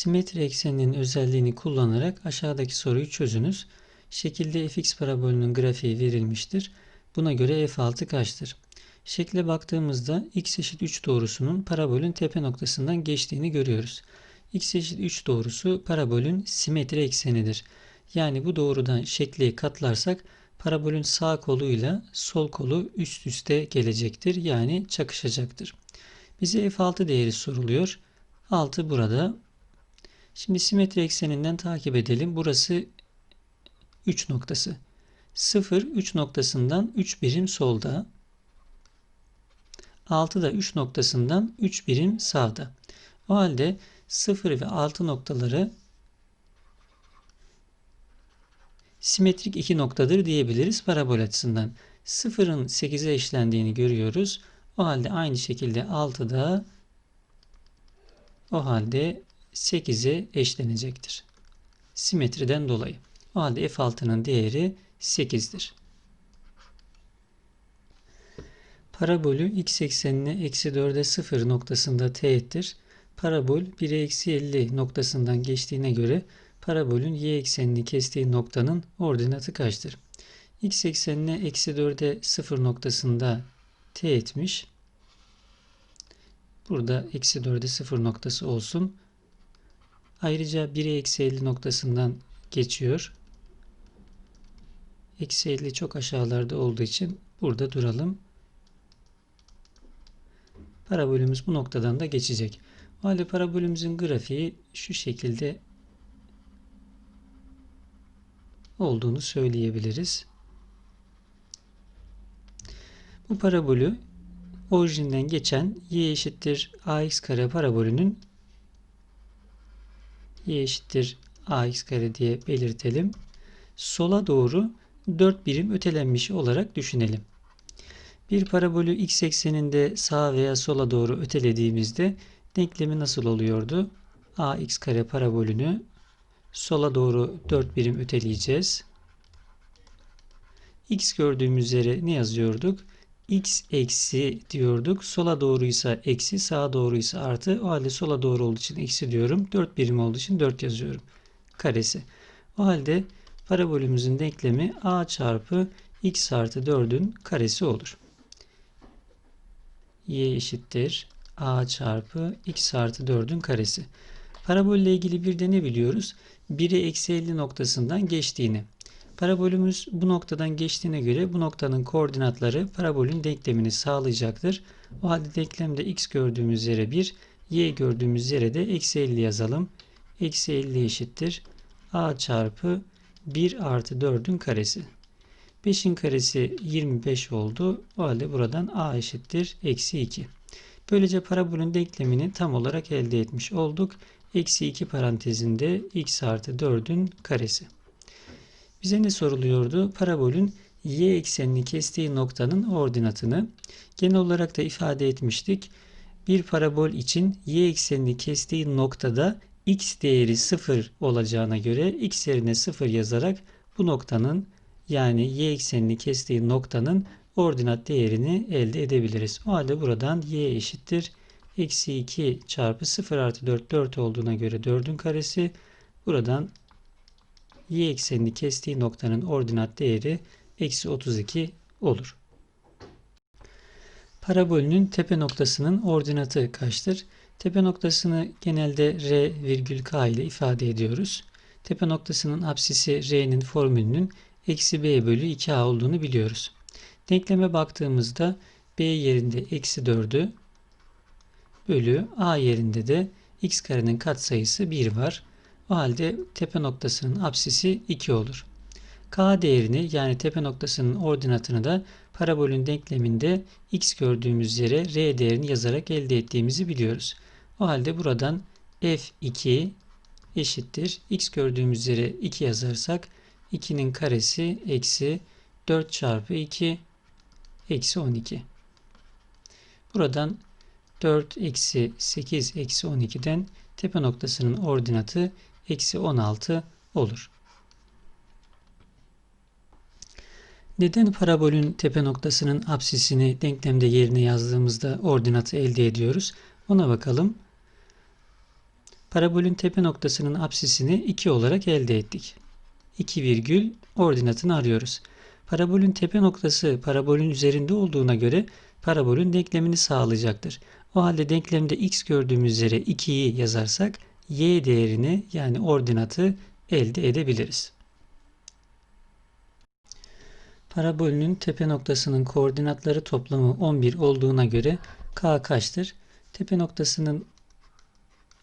Simetri ekseninin özelliğini kullanarak aşağıdaki soruyu çözünüz. Şekilde fx parabolünün grafiği verilmiştir. Buna göre f6 kaçtır? Şekle baktığımızda x eşit 3 doğrusunun parabolün tepe noktasından geçtiğini görüyoruz. x eşit 3 doğrusu parabolün simetri eksenidir. Yani bu doğrudan şekli katlarsak parabolün sağ koluyla sol kolu üst üste gelecektir. Yani çakışacaktır. Bize f6 değeri soruluyor. 6 burada. Şimdi simetri ekseninden takip edelim. Burası 3 noktası. 0 3 noktasından 3 birim solda. 6 da 3 noktasından 3 birim sağda. O halde 0 ve 6 noktaları simetrik iki noktadır diyebiliriz parabol açısından. 0'ın 8'e eşlendiğini görüyoruz. O halde aynı şekilde 6 da o halde 8'e eşlenecektir. Simetriden dolayı. O halde f6'nın değeri 8'dir. Parabolü x eksenine eksi 4'e 0 noktasında teğettir. Parabol 1'e eksi 50 noktasından geçtiğine göre parabolün y eksenini kestiği noktanın ordinatı kaçtır? x eksenine eksi 4'e 0 noktasında teğetmiş. Burada eksi 4'e 0 noktası olsun. Ayrıca 1'e eksi 50 noktasından geçiyor. Eksi 50 çok aşağılarda olduğu için burada duralım. Parabolümüz bu noktadan da geçecek. O halde parabolümüzün grafiği şu şekilde olduğunu söyleyebiliriz. Bu parabolü orijinden geçen y eşittir ax kare parabolünün y eşittir ax kare diye belirtelim. Sola doğru 4 birim ötelenmiş olarak düşünelim. Bir parabolü x ekseninde sağa veya sola doğru ötelediğimizde denklemi nasıl oluyordu? ax kare parabolünü sola doğru 4 birim öteleyeceğiz. x gördüğümüz yere ne yazıyorduk? X eksi diyorduk. Sola doğruysa eksi, sağa doğruysa artı. O halde sola doğru olduğu için eksi diyorum. 4 birim olduğu için 4 yazıyorum. Karesi. O halde parabolümüzün denklemi a çarpı x artı 4'ün karesi olur. y eşittir a çarpı x artı 4'ün karesi. Parabolle ilgili bir de ne biliyoruz? 1'e eksi 50 noktasından geçtiğini. Parabolümüz bu noktadan geçtiğine göre bu noktanın koordinatları parabolün denklemini sağlayacaktır. O halde denklemde x gördüğümüz yere 1, y gördüğümüz yere de eksi 50 yazalım. Eksi 50 eşittir. a çarpı 1 artı 4'ün karesi. 5'in karesi 25 oldu. O halde buradan a eşittir. Eksi 2. Böylece parabolün denklemini tam olarak elde etmiş olduk. Eksi 2 parantezinde x artı 4'ün karesi. Bize ne soruluyordu? Parabolün y eksenini kestiği noktanın ordinatını genel olarak da ifade etmiştik. Bir parabol için y eksenini kestiği noktada x değeri 0 olacağına göre x yerine 0 yazarak bu noktanın yani y eksenini kestiği noktanın ordinat değerini elde edebiliriz. O halde buradan y eşittir. Eksi 2 çarpı 0 artı 4 4 olduğuna göre 4'ün karesi. Buradan y eksenini kestiği noktanın ordinat değeri eksi 32 olur. Parabolünün tepe noktasının ordinatı kaçtır? Tepe noktasını genelde r virgül k ile ifade ediyoruz. Tepe noktasının apsisi r'nin formülünün eksi b bölü 2a olduğunu biliyoruz. Denkleme baktığımızda b yerinde eksi 4'ü bölü a yerinde de x karenin katsayısı 1 var. O halde tepe noktasının apsisi 2 olur. K değerini yani tepe noktasının ordinatını da parabolün denkleminde x gördüğümüz yere r değerini yazarak elde ettiğimizi biliyoruz. O halde buradan f2 eşittir. x gördüğümüz yere 2 yazarsak 2'nin karesi eksi 4 çarpı 2 eksi 12. Buradan 4 eksi 8 eksi 12'den tepe noktasının ordinatı eksi 16 olur. Neden parabolün tepe noktasının apsisini denklemde yerine yazdığımızda ordinatı elde ediyoruz? Ona bakalım. Parabolün tepe noktasının apsisini 2 olarak elde ettik. 2 virgül ordinatını arıyoruz. Parabolün tepe noktası parabolün üzerinde olduğuna göre parabolün denklemini sağlayacaktır. O halde denklemde x gördüğümüz üzere 2'yi yazarsak y değerini yani ordinatı elde edebiliriz. Parabolünün tepe noktasının koordinatları toplamı 11 olduğuna göre k kaçtır? Tepe noktasının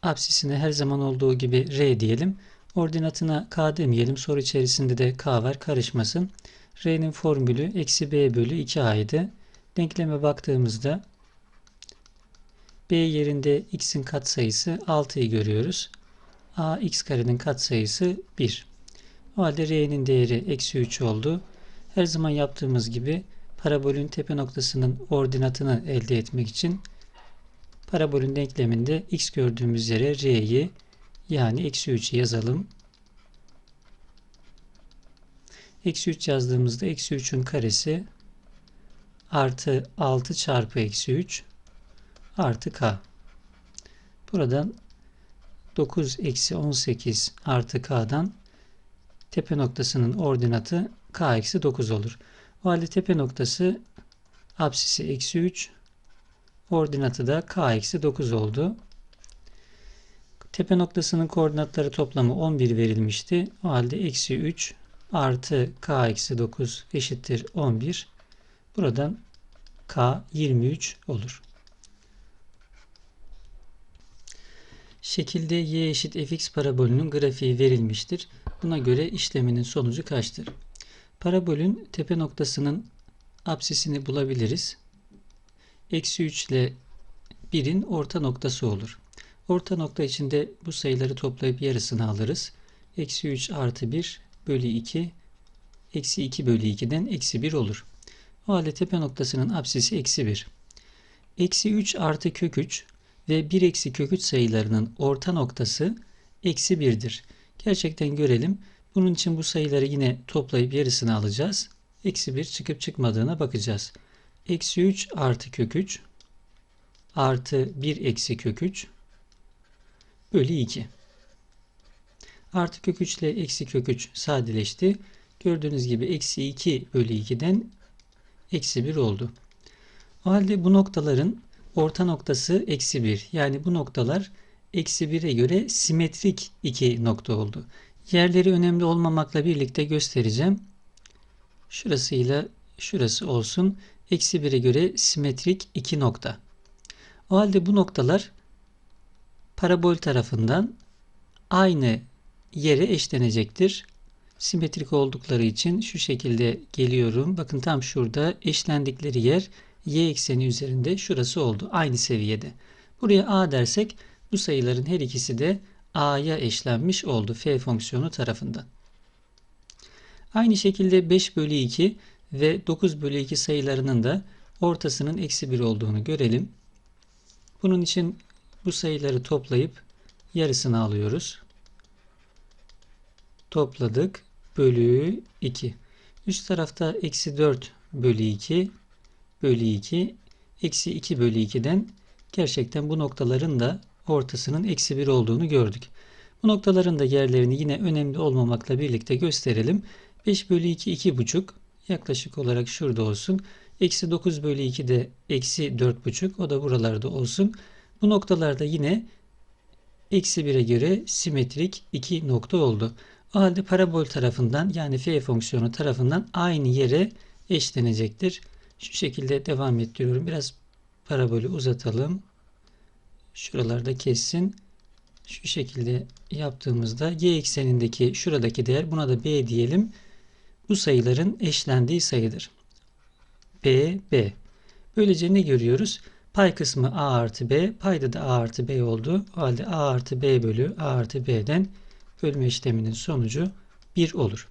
apsisine her zaman olduğu gibi r diyelim. Ordinatına k demeyelim. Soru içerisinde de k var karışmasın. r'nin formülü eksi b bölü 2a'ydı. Denkleme baktığımızda b yerinde x'in katsayısı 6'yı görüyoruz. a x karenin katsayısı 1. O halde r'nin değeri eksi 3 oldu. Her zaman yaptığımız gibi parabolün tepe noktasının ordinatını elde etmek için parabolün denkleminde x gördüğümüz yere r'yi yani eksi 3'ü yazalım. Eksi 3 yazdığımızda eksi 3'ün karesi artı 6 çarpı eksi 3 artı k. Buradan 9 eksi 18 artı k'dan tepe noktasının ordinatı k eksi 9 olur. O halde tepe noktası apsisi eksi 3 ordinatı da k eksi 9 oldu. Tepe noktasının koordinatları toplamı 11 verilmişti. O halde eksi 3 artı k eksi 9 eşittir 11. Buradan k 23 olur. Şekilde y eşit fx parabolünün grafiği verilmiştir. Buna göre işleminin sonucu kaçtır? Parabolün tepe noktasının apsisini bulabiliriz. Eksi 3 ile 1'in orta noktası olur. Orta nokta içinde bu sayıları toplayıp yarısını alırız. Eksi 3 artı 1 bölü 2 eksi 2 bölü 2'den eksi 1 olur. O halde tepe noktasının apsisi eksi 1. Eksi 3 artı kök 3 ve 1 eksi kök 3 sayılarının orta noktası eksi 1'dir. Gerçekten görelim. Bunun için bu sayıları yine toplayıp yarısını alacağız. Eksi 1 çıkıp çıkmadığına bakacağız. Eksi 3 artı kök 3 artı 1 eksi kök 3 bölü 2. Artı kök 3 ile eksi kök 3 sadeleşti. Gördüğünüz gibi eksi 2 bölü 2'den eksi 1 oldu. O halde bu noktaların orta noktası eksi 1. Yani bu noktalar eksi 1'e göre simetrik iki nokta oldu. Yerleri önemli olmamakla birlikte göstereceğim. Şurasıyla şurası olsun. Eksi 1'e göre simetrik iki nokta. O halde bu noktalar parabol tarafından aynı yere eşlenecektir. Simetrik oldukları için şu şekilde geliyorum. Bakın tam şurada eşlendikleri yer y ekseni üzerinde şurası oldu. Aynı seviyede. Buraya a dersek bu sayıların her ikisi de a'ya eşlenmiş oldu f fonksiyonu tarafından. Aynı şekilde 5 bölü 2 ve 9 bölü 2 sayılarının da ortasının eksi 1 olduğunu görelim. Bunun için bu sayıları toplayıp yarısını alıyoruz. Topladık. Bölü 2. Üst tarafta eksi 4 bölü 2 bölü 2 eksi 2 bölü 2'den gerçekten bu noktaların da ortasının eksi 1 olduğunu gördük. Bu noktaların da yerlerini yine önemli olmamakla birlikte gösterelim. 5 bölü 2 2,5 yaklaşık olarak şurada olsun. Eksi 9 bölü 2 de eksi 4,5 o da buralarda olsun. Bu noktalarda yine eksi 1'e göre simetrik 2 nokta oldu. O halde parabol tarafından yani f fonksiyonu tarafından aynı yere eşlenecektir. Şu şekilde devam ettiriyorum. Biraz parabolü uzatalım. Şuralarda kessin. Şu şekilde yaptığımızda y eksenindeki şuradaki değer buna da b diyelim. Bu sayıların eşlendiği sayıdır. b, b. Böylece ne görüyoruz? Pay kısmı a artı b, payda da a artı b oldu. O halde a artı b bölü a artı b'den bölme işleminin sonucu 1 olur.